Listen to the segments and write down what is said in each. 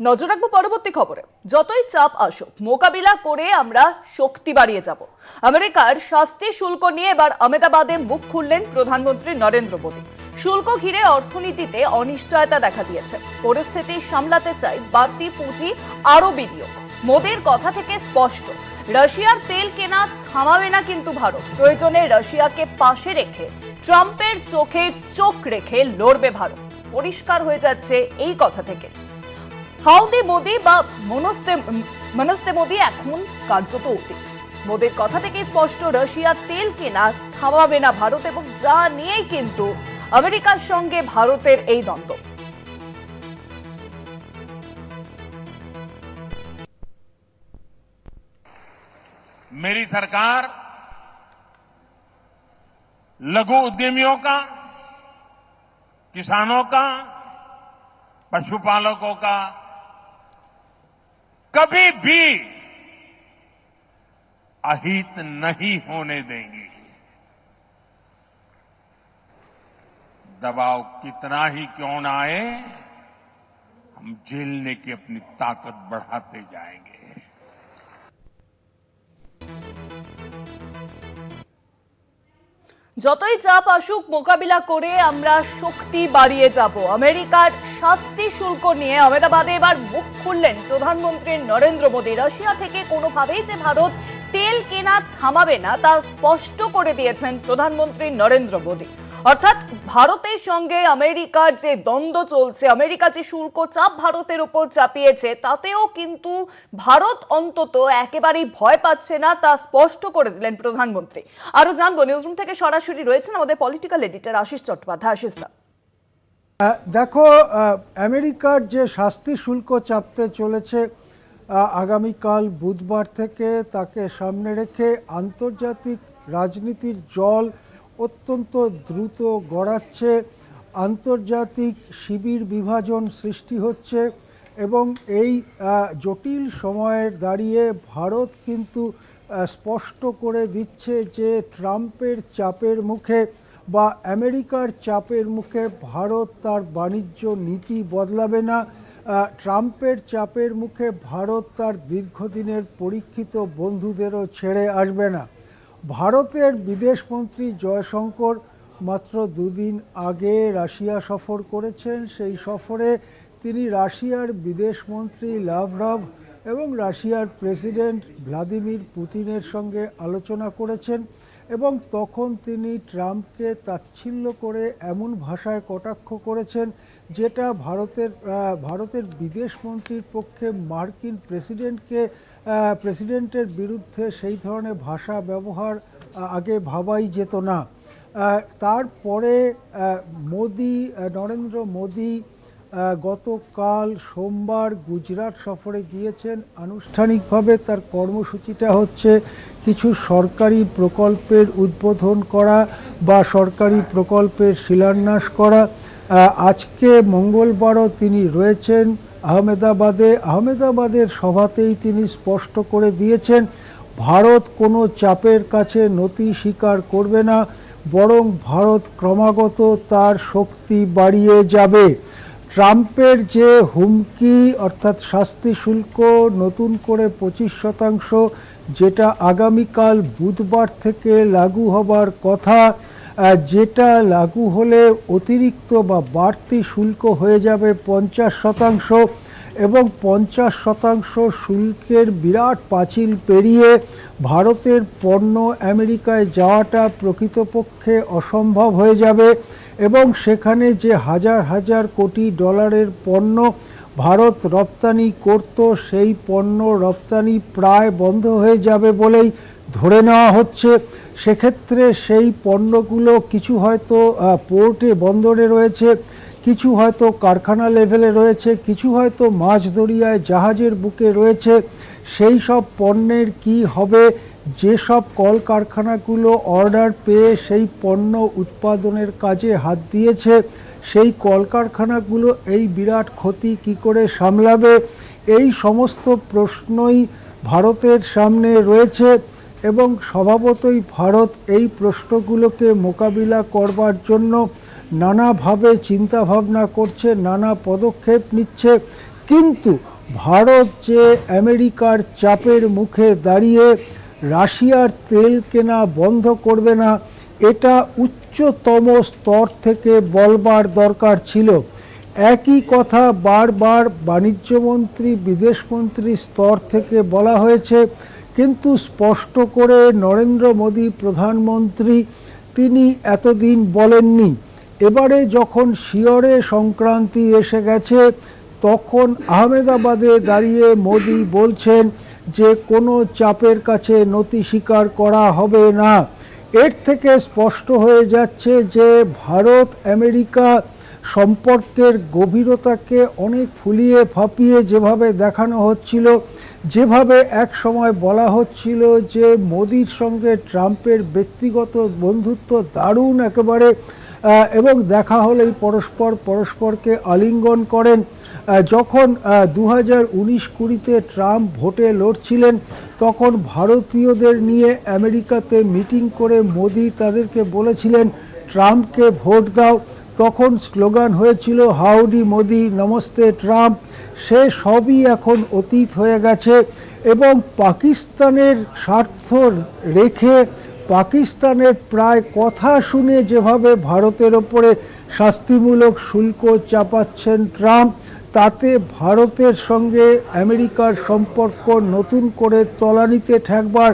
নজর রাখব পরবর্তী খবরে। যতই চাপ আসুক, মোকাবিলা করে আমরা শক্তি বাড়িয়ে যাব। আমেরিকার শাস্তি শুল্ক নিয়ে এবার আহমেদাবাদে মুখ খুললেন প্রধানমন্ত্রী নরেন্দ্র মোদী। শুল্ক ঘিরে অর্থনীতিতে অনিশ্চয়তা দেখা দিয়েছে। পরিস্থিতি সামলাতে চাই বাড়তি পুঁজি আরও বিনিয়োগ। মোদীর কথা থেকে স্পষ্ট, রাশিয়ার তেল কেনা থামাবে না কিন্তু ভারত। প্রয়োজনে রাশিয়াকে পাশে রেখে, ট্রাম্পের চোখে চোখ রেখে লড়বে ভারত। পরিষ্কার হয়ে যাচ্ছে এই কথা থেকে। হাউদি মোদি বা মনস্তে মনস্তে মোদি এখন কার্যত অতীত মোদির কথা থেকে স্পষ্ট রাশিয়া তেল কেনা থামাবে না ভারত এবং যা নিয়েই কিন্তু আমেরিকার সঙ্গে ভারতের এই দ্বন্দ্ব मेरी सरकार लघु उद्यमियों का किसानों का पशुपालकों का कभी भी अहित नहीं होने देंगे। दबाव कितना ही क्यों ना आए, हम झेलने की अपनी ताकत बढ़ाते जाएँगे। যতই চাপ আসুক, মোকাবিলা করে আমরা শক্তি বাড়িয়ে যাব। আমেরিকার শাস্তি শুল্ক নিয়ে আহমেদাবাদে এবার মুখ খুললেন প্রধানমন্ত্রী নরেন্দ্র মোদী। রাশিয়া থেকে কোনোভাবেই যে ভারত তেল কেনা থামাবে না, তা স্পষ্ট করে দিয়েছেন প্রধানমন্ত্রী নরেন্দ্র মোদী। অর্থাৎ ভারতের সঙ্গে আমেরিকার যে দ্বন্দ্ব চলছে আমেরিকা যে শুল্ক চাপ ভারতের উপর চাপিয়েছে, তাতেও কিন্তু ভারত অন্তত একেবারেই ভয় পাচ্ছে না, তা স্পষ্ট করে দিলেন প্রধানমন্ত্রী। আরও জানব নিউজরুম থেকে সরাসরি রয়েছেন আমাদের পলিটিক্যাল এডিটর আশিস চট্টোপাধ্যায়। আশিস দা। দেখো আমেরিকার যে শাস্তি শুল্ক চাপতে চলেছে আগামীকাল বুধবার থেকে তাকে সামনে রেখে আন্তর্জাতিক রাজনীতির জল অত্যন্ত দ্রুত গড়াচ্ছে। আন্তর্জাতিক শিবির বিভাজন সৃষ্টি হচ্ছে এবং এই জটিল সময়ের দাঁড়িয়ে ভারত কিন্তু স্পষ্ট করে দিচ্ছে যে ট্রাম্পের চাপের মুখে বা আমেরিকার চাপের মুখে ভারত তার বাণিজ্য নীতি বদলাবে না। ট্রাম্পের চাপের মুখে ভারত তার দীর্ঘদিনের পরীক্ষিত বন্ধুদেরও ছেড়ে আসবে না। ভারতের বিদেশমন্ত্রী জয়শঙ্কর মাত্র দুদিন আগে রাশিয়া সফর করেছেন। সেই সফরে তিনি রাশিয়ার বিদেশমন্ত্রী লাভরাভ এবং রাশিয়ার প্রেসিডেন্ট ভ্লাদিমির পুতিনের সঙ্গে আলোচনা করেছেন এবং তখন তিনি ট্রাম্পকে তাচ্ছিল্য করে এমন ভাষায় কটাক্ষ করেছেন যেটা ভারতের ভারতের বিদেশমন্ত্রীর পক্ষে মার্কিন প্রেসিডেন্টকে প্রেসিডেন্টের বিরুদ্ধে সেই ধরনের ভাষা ব্যবহার আগে ভাবাই যেত না। তারপরে মোদি নরেন্দ্র মোদি গতকাল সোমবার গুজরাট সফরে গিয়েছেন। আনুষ্ঠানিকভাবে তার কর্মসূচিটা হচ্ছে কিছু সরকারি প্রকল্পের উদ্বোধন করা বা সরকারি প্রকল্পের শিলান্যাস করা। আজকে মঙ্গলবারও তিনি রয়েছেন। আহমেদাবাদে, আহমেদাবাদের সভাতেই তিনি স্পষ্ট করে দিয়েছেন, ভারত কোনো চাপের কাছে নতি স্বীকার করবে না, বরং ভারত ক্রমাগত তার শক্তি বাড়িয়ে যাবে। ট্রাম্পের যে হুমকি, অর্থাৎ শাস্তি শুল্ক নতুন করে পঁচিশ শতাংশ, যেটা আগামীকাল বুধবার থেকে লাগু হবার কথা যেটা লাগু হলে অতিরিক্ত বা বাড়তি শুল্ক হয়ে যাবে পঞ্চাশ শতাংশ এবং পঞ্চাশ শতাংশ শুল্কের বিরাট পাঁচিল পেরিয়ে ভারতের পণ্য আমেরিকায় যাওয়াটা প্রকৃতপক্ষে অসম্ভব হয়ে যাবে এবং সেখানে যে হাজার হাজার কোটি ডলারের পণ্য ভারত রপ্তানি করত, সেই পণ্য রপ্তানি প্রায় বন্ধ হয়ে যাবে বলেই ধরে নেওয়া হচ্ছে, সেক্ষেত্রে সেই পণ্যগুলো কিছু হয়তো পোর্টে, বন্দরে রয়েছে, কিছু হয়তো কারখানা লেভেলে রয়েছে, কিছু হয়তো মাছ দরিয়ায় জাহাজের বুকে রয়েছে, সেই সব পণ্যের কি হবে? যেসব কলকারখানাগুলো অর্ডার পেয়ে সেই পণ্য উৎপাদনের কাজে হাত দিয়েছে, সেই কলকারখানাগুলো এই বিরাট ক্ষতি কি করে সামলাবে? এই সমস্ত প্রশ্নই ভারতের সামনে রয়েছে। এবং স্বভাবতই ভারত এই প্রশ্নগুলোকে মোকাবিলা করবার জন্য নানাভাবে চিন্তা ভাবনা করছে, নানা পদক্ষেপ নিচ্ছে। কিন্তু ভারত যে আমেরিকার চাপের মুখে দাঁড়িয়ে রাশিয়ার তেল কেনা বন্ধ করবে না, এটা উচ্চতম স্তর থেকে বলবার দরকার ছিল। একই কথা বারবার বাণিজ্যমন্ত্রী বিদেশমন্ত্রী স্তর থেকে বলা হয়েছে কিন্তু স্পষ্ট করে নরেন্দ্র মোদী প্রধানমন্ত্রী তিনি এতদিন বলেননি। এবারে যখন শিয়রে সংক্রান্তি এসে গেছে, তখন আহমেদাবাদে দাঁড়িয়ে মোদি বলছেন যে কোনো চাপের কাছে নতি স্বীকার করা হবে না। এর থেকে স্পষ্ট হয়ে যাচ্ছে যে ভারত আমেরিকা সম্পর্কের গভীরতাকে অনেক ফুলিয়ে ফাঁপিয়ে যেভাবে দেখানো হচ্ছিল যেভাবে এক সময় বলা হচ্ছিল যে মোদির সঙ্গে ট্রাম্পের ব্যক্তিগত বন্ধুত্ব দারুণ একেবারে এবং দেখা হলেই পরস্পর পরস্পরকে আলিঙ্গন করেন। যখন দু হাজার উনিশ কুড়িতে ট্রাম্প ভোটে লড়ছিলেন, তখন ভারতীয়দের নিয়ে আমেরিকাতে মিটিং করে মোদি তাদেরকে বলেছিলেন, ট্রাম্পকে ভোট দাও। তখন স্লোগান হয়েছিল, হাউডি মোদি, নমস্তে ট্রাম্প। সে সবই এখন অতীত হয়ে গেছে এবং পাকিস্তানের স্বার্থ রেখে পাকিস্তানের প্রায় কথা শুনে যেভাবে ভারতের ওপরে শাস্তিমূলক শুল্ক চাপাচ্ছেন ট্রাম্প, তাতে ভারতের সঙ্গে আমেরিকার সম্পর্ক নতুন করে তলানিতে ঠেকবার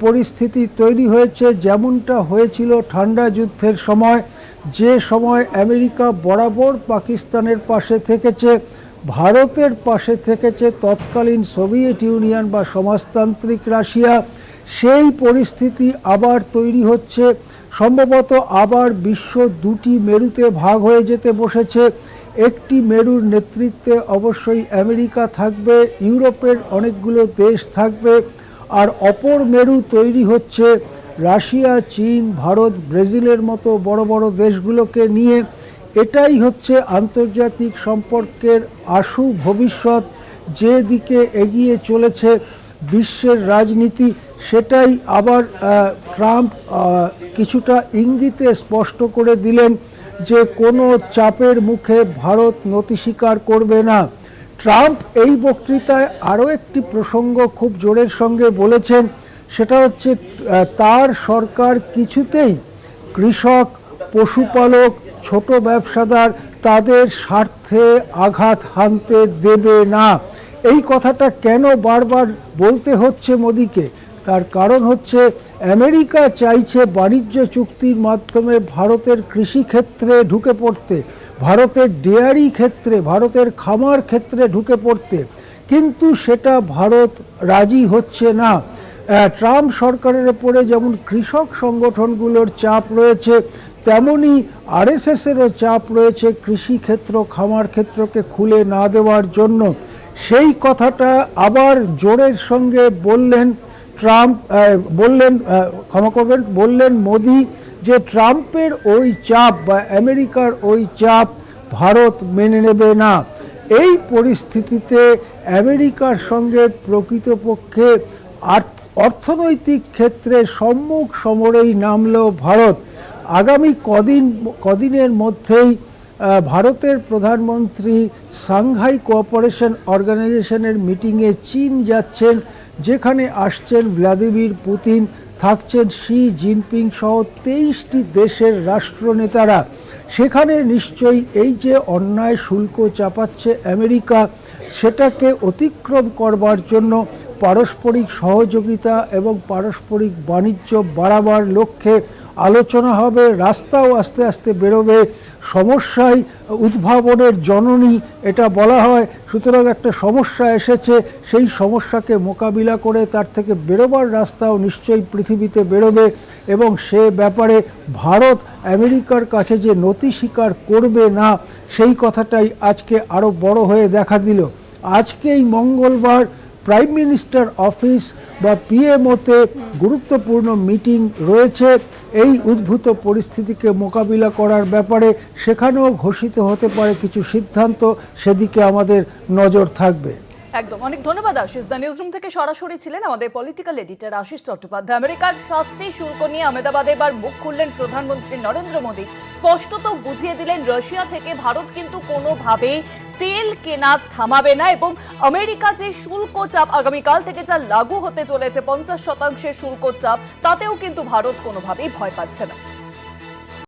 পরিস্থিতি তৈরি হয়েছে যেমনটা হয়েছিল ঠান্ডা যুদ্ধের সময়। যে সময় আমেরিকা বরাবর পাকিস্তানের পাশে থেকেছে ভারতের পাশে থেকেছে তৎকালীন সোভিয়েত ইউনিয়ন বা সমাজতান্ত্রিক রাশিয়া। সেই পরিস্থিতি আবার তৈরি হচ্ছে। সম্ভবত আবার বিশ্ব দুটি মেরুতে ভাগ হয়ে যেতে বসেছে। একটি মেরুর নেতৃত্বে অবশ্যই আমেরিকা থাকবে, ইউরোপের অনেকগুলো দেশ থাকবে, আর অপর মেরু তৈরি হচ্ছে রাশিয়া, চীন, ভারত, ব্রাজিলের মতো বড় বড় দেশগুলোকে নিয়ে। এটাই হচ্ছে আন্তর্জাতিক সম্পর্কের আশু ভবিষ্যৎ, যে দিকে এগিয়ে চলেছে বিশ্বের রাজনীতি, সেটাই আবার ট্রাম্প কিছুটা ইঙ্গিতে স্পষ্ট করে দিলেন যে কোনো চাপের মুখে ভারত নতি স্বীকার করবে না। ট্রাম্প এই বক্তৃতায় আরও একটি প্রসঙ্গ খুব জোরের সঙ্গে বলেছেন, সেটা হচ্ছে তার সরকার কিছুতেই কৃষক, পশুপালক ছোট ব্যবসাদার তাদের স্বার্থে আঘাত হানতে দেবে না। এই কথাটা কেন বারবার বলতে হচ্ছে মোদিকে? তার কারণ হচ্ছে, আমেরিকা চাইছে বাণিজ্য চুক্তির মাধ্যমে ভারতের কৃষি ক্ষেত্রে ঢুকে পড়তে, ভারতের ডেয়ারি ক্ষেত্রে, ভারতের খামার ক্ষেত্রে ঢুকে পড়তে। কিন্তু সেটা ভারত রাজি হচ্ছে না। ট্রাম্প সরকারের ওপরে যেমন কৃষক সংগঠনগুলোর চাপ রয়েছে তেমনি আরএসএসেরও চাপ রয়েছে কৃষিক্ষেত্র খামার ক্ষেত্রকে খুলে না দেওয়ার জন্য। সেই কথাটা আবার জোরের সঙ্গে বললেন ট্রাম্প বললেন ক্ষমা করবেন, বললেন মোদি যে ট্রাম্পের ওই চাপ বা আমেরিকার ওই চাপ ভারত মেনে নেবে না। এই পরিস্থিতিতে আমেরিকার সঙ্গে প্রকৃতপক্ষে অর্থনৈতিক ক্ষেত্রে সম্মুখ সমরেই নামল ভারত। আগামী কদিন, কদিনের মধ্যেই ভারতের প্রধানমন্ত্রী সাংহাই কোঅপারেশন অর্গানাইজেশনের মিটিংয়ে চীন যাচ্ছেন, যেখানে আসছেন ভ্লাদিমির পুতিন, থাকছেন শি জিনপিং সহ তেইশটি দেশের রাষ্ট্রনেতারা। সেখানে নিশ্চয়ই এই যে অন্যায় শুল্ক চাপাচ্ছে আমেরিকা, সেটাকে অতিক্রম করবার জন্য পারস্পরিক সহযোগিতা এবং পারস্পরিক বাণিজ্য বাড়াবার লক্ষ্যে আলোচনা হবে, রাস্তাও আস্তে আস্তে বেরোবে, সমস্যায় উদ্ভাবনের জননী এটা বলা হয়। সুতরাং একটা সমস্যা এসেছে, সেই সমস্যাকে মোকাবিলা করে তার থেকে বেরোবার রাস্তাও নিশ্চয়ই পৃথিবীতে বেরোবে এবং সে ব্যাপারে ভারত আমেরিকার কাছে যে নতি স্বীকার করবে না, সেই কথাটাই আজকে আরও বড় হয়ে দেখা দিল। আজকেই মঙ্গলবার প্রাইম মিনিস্টার অফিস বা পিএমওতে গুরুত্বপূর্ণ মিটিং রয়েছে। এই উদ্ভূত পরিস্থিতিকে মোকাবিলা করার ব্যাপারে সেখানেও ঘোষিত হতে পারে কিছু সিদ্ধান্ত। সেদিকে আমাদের নজর থাকবে। একদম। অনেক ধন্যবাদ আশিস। দ্য নিউজ রুম থেকে সরাসরি ছিলেন আমাদের পলিটিক্যাল এডিটর আশিস চট্টোপাধ্যায়। আমেরিকার শাস্তি শুল্ক নিয়ে আহমেদাবাদে এবার মুখ খুললেন প্রধানমন্ত্রী নরেন্দ্র মোদী। স্পষ্টত বুঝিয়ে দিলেন, রাশিয়া থেকে ভারত কিন্তু কোনোভাবেই তেল কেনা থামাবে না এবং আমেরিকা যে শুল্ক চাপ আগামীকাল থেকে যা লাগু হতে চলেছে, পঞ্চাশ শতাংশের শুল্ক চাপ, তাতেও কিন্তু ভারত কোনোভাবেই ভয় পাচ্ছে না।